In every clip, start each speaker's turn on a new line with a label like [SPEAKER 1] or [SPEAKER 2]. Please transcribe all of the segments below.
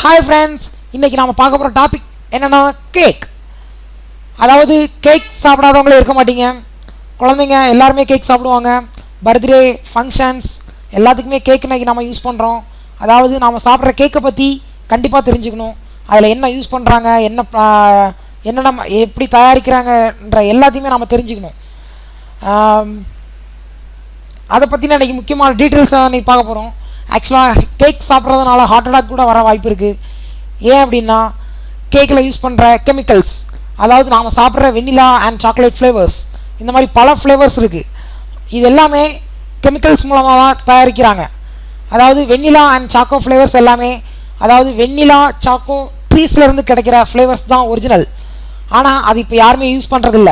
[SPEAKER 1] Hi friends இன்றைக்கி நாம் பார்க்க போகிற டாபிக் என்னன்னா கேக் அதாவது கேக் சாப்பிடாதவங்களே இருக்க மாட்டீங்க. குழந்தைங்க எல்லாருமே கேக் சாப்பிடுவாங்க. பர்த்டே ஃபங்க்ஷன்ஸ் எல்லாத்துக்குமே கேக் இன்றைக்கி நம்ம யூஸ் பண்ணுறோம் அதாவது நாம் சாப்பிட்ற கேக்கை பற்றி கண்டிப்பாக தெரிஞ்சுக்கணும். அதில் என்ன யூஸ் பண்ணுறாங்க என்ன என்னென்ன எப்படி தயாரிக்கிறாங்கன்ற எல்லாத்தையுமே நம்ம தெரிஞ்சுக்கணும். அதை பற்றின இன்றைக்கி முக்கியமான டீட்டெயில்ஸ் இன்றைக்கி பார்க்க போகிறோம் ஆக்சுவலாக கேக் சாப்பிட்றதுனால ஹார்ட் அட்டாக் கூட வர வாய்ப்பு இருக்குது ஏன் அப்படின்னா கேக்கில் யூஸ் பண்ணுற கெமிக்கல்ஸ் அதாவது நாம் சாப்பிட்ற வெண்ணிலா அண்ட் சாக்லேட் ஃப்ளேவர்ஸ் இந்த மாதிரி பல ஃப்ளேவர்ஸ் இருக்குது இது எல்லாமே கெமிக்கல்ஸ் மூலமாக தான் தயாரிக்கிறாங்க. அதாவது வெண்ணிலா அண்ட் சாக்கோ ஃப்ளேவர்ஸ் எல்லாமே அதாவது வெண்ணிலா சாக்கோ ட்ரீஸ்லேருந்து கிடைக்கிற ஃப்ளேவர்ஸ் தான் ஒரிஜினல் ஆனால் அது இப்போ யாருமே யூஸ் பண்ணுறதில்ல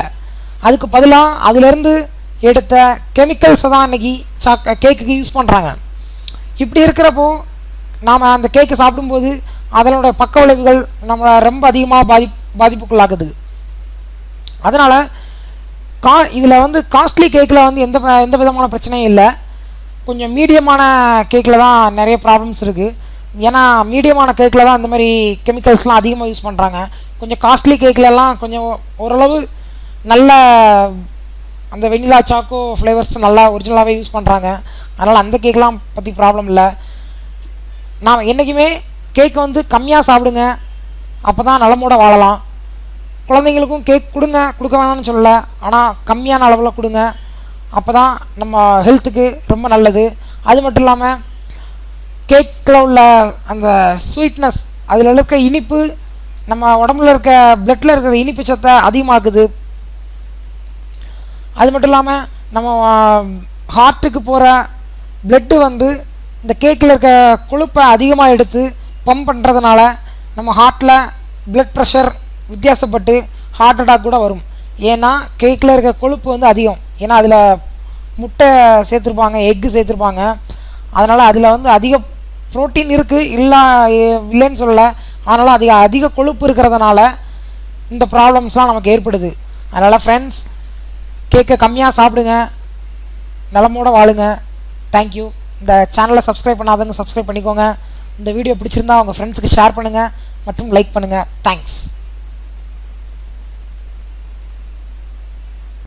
[SPEAKER 1] அதுக்கு பதிலாக அதிலேருந்து எடுத்த கெமிக்கல்ஸை தான் அன்றைக்கி சாக் கேக்குக்கு யூஸ் பண்ணுறாங்க இப்படி இருக்கிறப்போ நாம் அந்த கேக்கை சாப்பிடும்போது அதனோட பக்க விளைவுகள் நம்மளை ரொம்ப அதிகமாக பாதி பாதிப்புக்குள்ளாக்குது. அதனால் கா இதில் வந்து காஸ்ட்லி கேக்கில் வந்து எந்த எந்த விதமான பிரச்சனையும் இல்லை. கொஞ்சம் மீடியமான கேக்கில் தான் நிறைய ப்ராப்ளம்ஸ் இருக்குது ஏன்னா மீடியமான கேக்கில் தான் இந்த மாதிரி கெமிக்கல்ஸ்லாம் அதிகமாக யூஸ் பண்ணுறாங்க கொஞ்சம் காஸ்ட்லி கேக்லலாம் கொஞ்சம் ஓரளவு நல்ல அந்த வெண்ணிலா சாக்கோ ஃப்ளேவர்ஸ் நல்லா ஒரிஜினலாகவே யூஸ் பண்ணுறாங்க அதனால் அந்த கேக்லாம் பற்றி ப்ராப்ளம் இல்லை. நாம் என்றைக்குமே கேக் வந்து கம்மியாக சாப்பிடுங்க. அப்போ தான் நலமோட வாழலாம். குழந்தைங்களுக்கும் கேக் கொடுங்க கொடுக்க வேணாம்னு சொல்லலை. ஆனால் கம்மியான அளவில் கொடுங்க. அப்போ தான் நம்ம ஹெல்த்துக்கு ரொம்ப நல்லது. அது மட்டும் இல்லாமல் கேக்கில் உள்ள அந்த ஸ்வீட்னஸ் அதில் இருக்க இனிப்பு நம்ம உடம்புல இருக்க பிளட்டில் இருக்கிற இனிப்பு சத்தை அதிகமாக்குது. அது மட்டும் இல்லாமல் நம்ம ஹார்ட்டுக்கு போகிற பிளட்டு வந்து இந்த கேக்கில் இருக்க கொழுப்பை அதிகமாக எடுத்து பம்ப் பண்ணுறதுனால நம்ம ஹார்ட்டில் பிளட் ப்ரெஷர் வித்தியாசப்பட்டு ஹார்ட் அட்டாக் கூட வரும். ஏன்னா கேக்கில் இருக்க கொழுப்பு வந்து அதிகம். ஏன்னா அதில் முட்டை சேர்த்துருப்பாங்க எக்கு சேர்த்துருப்பாங்க. அதனால் அதில் வந்து அதிக புரோட்டீன் இருக்குது இல்லை இல்லைன்னு சொல்லலை. அதனால் அதிக அதிக கொழுப்பு இருக்கிறதுனால இந்த ப்ராப்ளம்ஸ்லாம் நமக்கு ஏற்படுது. அதனால் ஃப்ரெண்ட்ஸ் கேக்கை கம்மியாக சாப்பிடுங்க. நலமோட வாழுங்க. தேங்க்யூ இந்த சேனலை சப்ஸ்கிரைப் பண்ணாதவங்க சப்ஸ்கிரைப் பண்ணிக்கோங்க. இந்த வீடியோ பிடிச்சிருந்தா உங்கள் ஃப்ரெண்ட்ஸுக்கு ஷேர் பண்ணுங்கள் மற்றும் லைக் பண்ணுங்கள் தேங்க்ஸ்